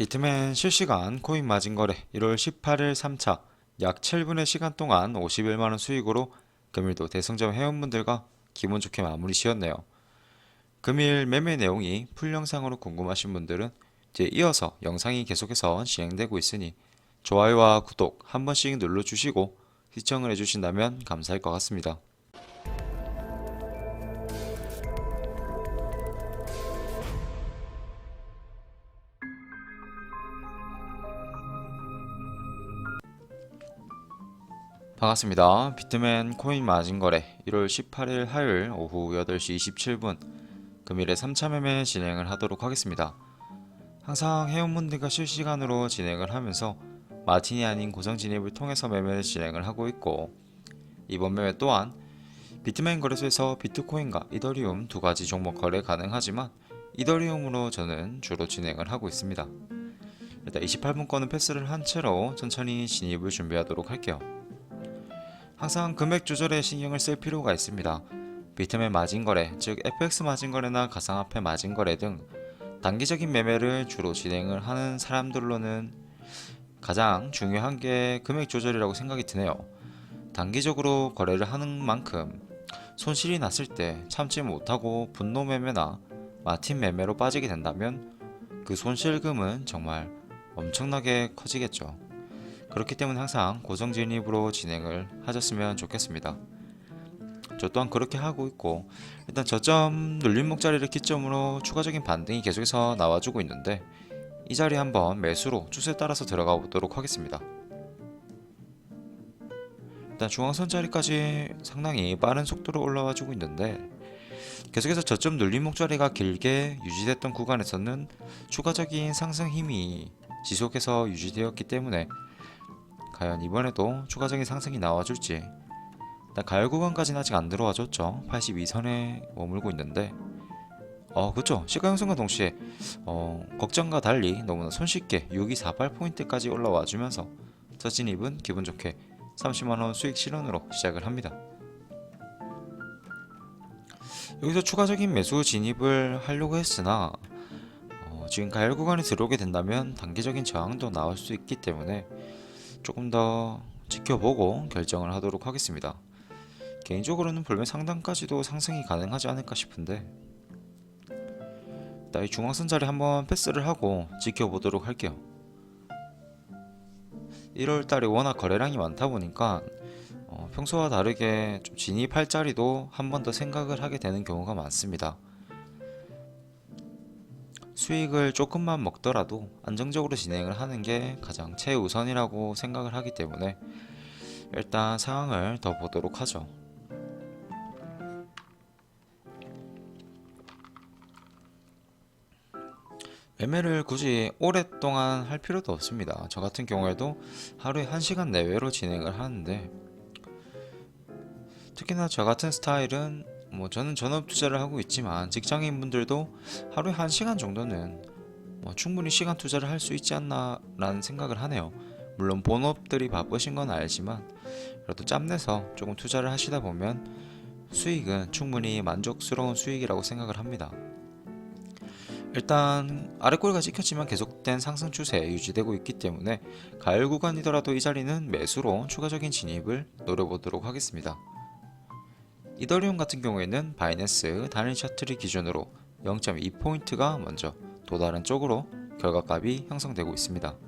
비트맨 실시간 코인 마진 거래 1월 18일 3차 약 7분의 시간 동안 51만원 수익으로 금일도 대성점 회원분들과 기분 좋게 마무리 지었네요. 금일 매매 내용이 풀 영상으로 궁금하신 분들은 이제 이어서 영상이 계속해서 진행되고 있으니 좋아요와 구독 한 번씩 눌러주시고 시청을 해주신다면 감사할 것 같습니다. 반갑습니다. 비트맨 코인 마진 거래 1월 18일 화요일 오후 8시 27분 금일에 3차 매매 진행을 하도록 하겠습니다. 항상 회원분들과 실시간으로 진행을 하면서 마틴이 아닌 고정 진입을 통해서 매매를 진행을 하고 있고 이번 매매 또한 비트맨 거래소에서 비트코인과 이더리움 두 가지 종목 거래 가능하지만 이더리움으로 저는 주로 진행을 하고 있습니다. 일단 28분 거는 패스를 한 채로 천천히 진입을 준비하도록 할게요. 항상 금액 조절에 신경을 쓸 필요가 있습니다. 비트맨 마진 거래, 즉 FX 마진 거래나 가상화폐 마진 거래 등 단기적인 매매를 주로 진행을 하는 사람들로는 가장 중요한 게 금액 조절이라고 생각이 드네요. 단기적으로 거래를 하는 만큼 손실이 났을 때 참지 못하고 분노 매매나 마틴 매매로 빠지게 된다면 그 손실금은 정말 엄청나게 커지겠죠. 그렇기 때문에 항상 고정 진입으로 진행을 하셨으면 좋겠습니다. 저 또한 그렇게 하고 있고 일단 저점 눌림목 자리를 기점으로 추가적인 반등이 계속해서 나와주고 있는데 이 자리 한번 매수로 추세 따라서 들어가 보도록 하겠습니다. 일단 중앙선 자리까지 상당히 빠른 속도로 올라와 주고 있는데 계속해서 저점 눌림목 자리가 길게 유지됐던 구간에서는 추가적인 상승 힘이 지속해서 유지되었기 때문에 과연 이번에도 추가적인 상승이 나와줄지. 일단 가열 구간까지는 아직 안 들어와줬죠. 82선에 머물고 있는데. 어 그쵸. 시가 형성과 동시에 어 걱정과 달리 너무나 손쉽게 6248포인트까지 올라와 주면서 첫 진입은 기분 좋게 30만원 수익 실현으로 시작을 합니다. 여기서 추가적인 매수 진입을 하려고 했으나 어, 지금 가열 구간에 들어오게 된다면 단기적인 저항도 나올 수 있기 때문에 조금 더 지켜보고 결정을 하도록 하겠습니다. 개인적으로는 볼멘 상단까지도 상승이 가능하지 않을까 싶은데 일단 이 중앙선 자리 한번 패스를 하고 지켜보도록 할게요. 1월달에 워낙 거래량이 많다 보니까 어, 평소와 다르게 좀 진입할 자리도 한 번 더 생각을 하게 되는 경우가 많습니다. 수익을 조금만 먹더라도 안정적으로 진행을 하는 게 가장 최우선이라고 생각을 하기 때문에 일단 상황을 더 보도록 하죠. 매매를 굳이 오랫동안 할 필요도 없습니다. 저 같은 경우에도 하루에 1시간 내외로 진행을 하는데 특히나 저 같은 스타일은 뭐 저는 전업 투자를 하고 있지만 직장인 분들도 하루에 1시간 정도는 뭐 충분히 시간 투자를 할 수 있지 않나라는 생각을 하네요. 물론 본업들이 바쁘신 건 알지만 그래도 짬내서 조금 투자를 하시다 보면 수익은 충분히 만족스러운 수익이라고 생각을 합니다. 일단 아래꼬리가 찍혔지만 계속된 상승 추세 유지되고 있기 때문에 가을 구간이더라도 이 자리는 매수로 추가적인 진입을 노려보도록 하겠습니다. 이더리움 같은 경우에는 바이낸스 단일 차트를 기준으로 0.2포인트가 먼저 또 다른 쪽으로 결과값이 형성되고 있습니다.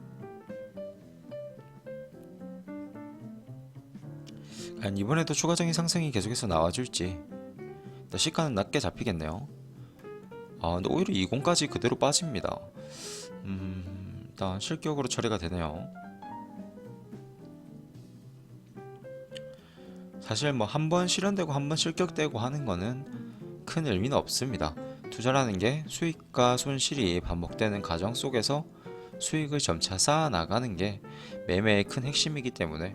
과연 이번에도 추가적인 상승이 계속해서 나와줄지 시가는 낮게 잡히겠네요. 아 근데 오히려 20까지 그대로 빠집니다. 음 일단 실격으로 처리가 되네요. 사실 뭐 한 번 실현되고 한 번 실격되고 하는 거는 큰 의미는 없습니다. 투자라는 게 수익과 손실이 반복되는 과정 속에서 수익을 점차 쌓아 나가는 게 매매의 큰 핵심이기 때문에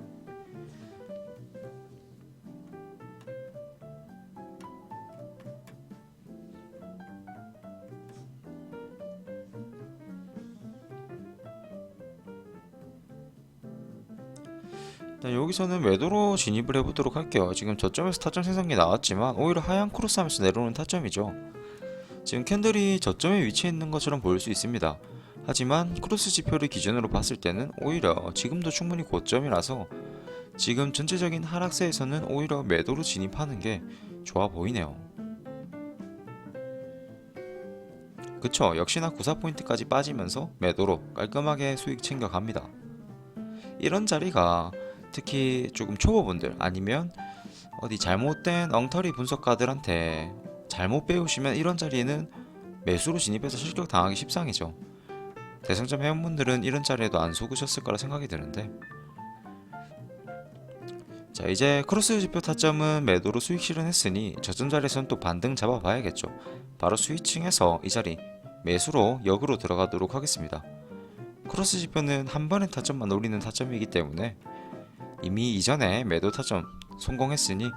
일단 여기서는 매도로 진입을 해보도록 할게요. 지금 저점에서 타점 생성기 나왔지만 오히려 하얀 크로스하면서 내려오는 타점이죠. 지금 캔들이 저점에 위치해 있는 것처럼 보일 수 있습니다. 하지만 크로스 지표를 기준으로 봤을 때는 오히려 지금도 충분히 고점이라서 지금 전체적인 하락세에서는 오히려 매도로 진입하는 게 좋아 보이네요. 그쵸 역시나 94포인트까지 빠지면서 매도로 깔끔하게 수익 챙겨갑니다. 이런 자리가 특히 조금 초보분들 아니면 어디 잘못된 엉터리 분석가들한테 잘못 배우시면 이런 자리에는 매수로 진입해서 실격 당하기 십상이죠. 대성점 회원분들은 이런 자리에도 안 속으셨을 거라 생각이 드는데 자 이제 크로스 지표 타점은 매도로 수익 실현했으니 저점 자리에서는 또 반등 잡아봐야겠죠. 바로 스위칭해서 이 자리 매수로 역으로 들어가도록 하겠습니다. 크로스 지표는 한 번의 타점만 노리는 타점이기 때문에 이미 이전에 매도 타점 성공했으니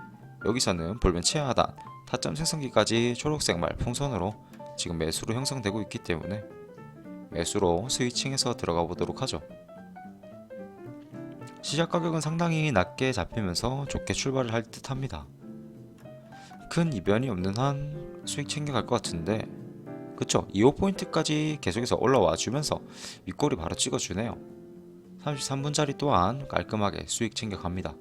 여기서는 볼면 최하단 타점 생성기까지 초록색 말 풍선으로 지금 매수로 형성되고 있기 때문에 매수로 스위칭해서 들어가 보도록 하죠. 시작 가격은 상당히 낮게 잡히면서 좋게 출발을 할 듯 합니다. 큰 이변이 없는 한 수익 챙겨갈 것 같은데 그쵸 25포인트까지 계속해서 올라와 주면서 윗꼬리 바로 찍어주네요 33분짜리 또한 깔끔하게 수익 챙겨갑니다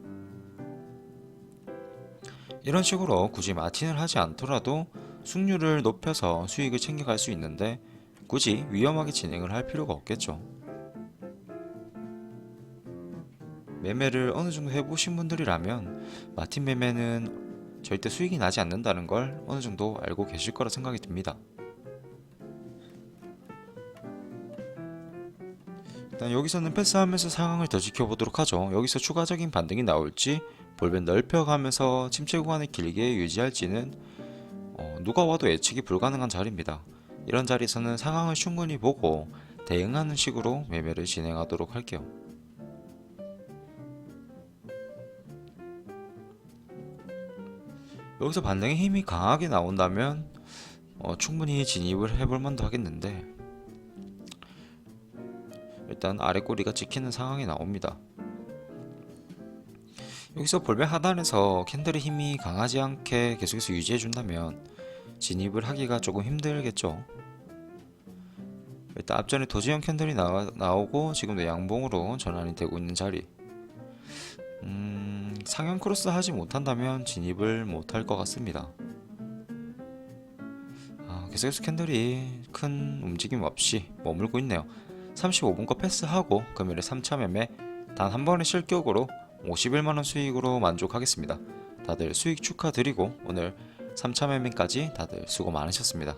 이런 식으로 굳이 마틴을 하지 않더라도 숙률을 높여서 수익을 챙겨갈 수 있는데 굳이 위험하게 진행을 할 필요가 없겠죠 매매를 어느 정도 해보신 분들이라면 마틴 매매는 절대 수익이 나지 않는다는 걸 어느 정도 알고 계실 거라 생각이 듭니다. 일단 여기서는 패스하면서 상황을 더 지켜보도록 하죠. 여기서 추가적인 반등이 나올지 볼벤 넓혀가면서 침체 구간을 길게 유지할지는 어, 누가 와도 예측이 불가능한 자리입니다. 이런 자리에서는 상황을 충분히 보고 대응하는 식으로 매매를 진행하도록 할게요. 여기서 반등의 힘이 강하게 나온다면 어, 충분히 진입을 해볼 만도 하겠는데 일단 아래 꼬리가 찍히는 상황이 나옵니다. 여기서 볼배 하단에서 캔들의 힘이 강하지 않게 계속해서 유지해 준다면 진입을 하기가 조금 힘들겠죠. 일단 앞전에 도지형 캔들이 나와, 나오고 지금도 양봉으로 전환이 되고 있는 자리. 음, 상향 크로스 하지 못한다면 진입을 못할 것 같습니다. 아, 계속해서 캔들이 큰 움직임 없이 머물고 있네요. 35분 거 패스하고 금일에 3차 매매 단 한 번의 실격으로 51만원 수익으로 만족하겠습니다. 다들 수익 축하드리고 오늘 3차 매매까지 다들 수고 많으셨습니다.